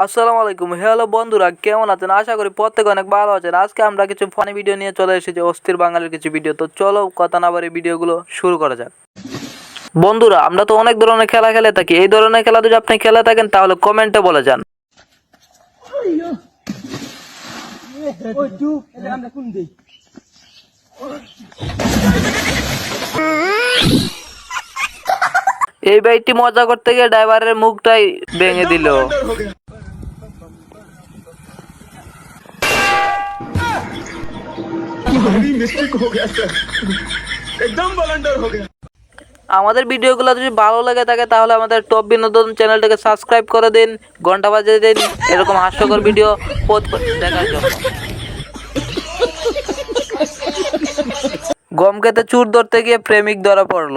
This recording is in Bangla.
আসসালামু আলাইকুম। হ্যালো বন্ধুরা কেমন আছেন? আশা করি প্রত্যেকে অনেক ভালো আছেন। আজকে আমরা কিছু ফানি ভিডিও নিয়ে চলে এসেছি অস্থির বাঙালির কিছু ভিডিও তো চলো কথা না বাড়ি ভিডিওগুলো শুরু করা যাক। বন্ধুরা আমরা তো অনেক ধরনের খেলা খেলে থাকি। এই ধরনের খেলা যদি আপনি খেলে থাকেন তাহলে কমেন্টে বলে যান। ওই এই বাইকটি মজা করতে গিয়ে ড্রাইভারের মুখটাই ভেঙে দিল। আমাদের ভিডিওগুলো যদি ভালো লাগে থাকে তাহলে আমাদের টপ বিনোদন চ্যানেলটাকে সাবস্ক্রাইব করে দিন ঘণ্টা বাজে দিন এরকম হাস্যকর ভিডিও দেখার জন্য। গম খেতে চুর ধরতে গিয়ে প্রেমিক ধরা পড়ল।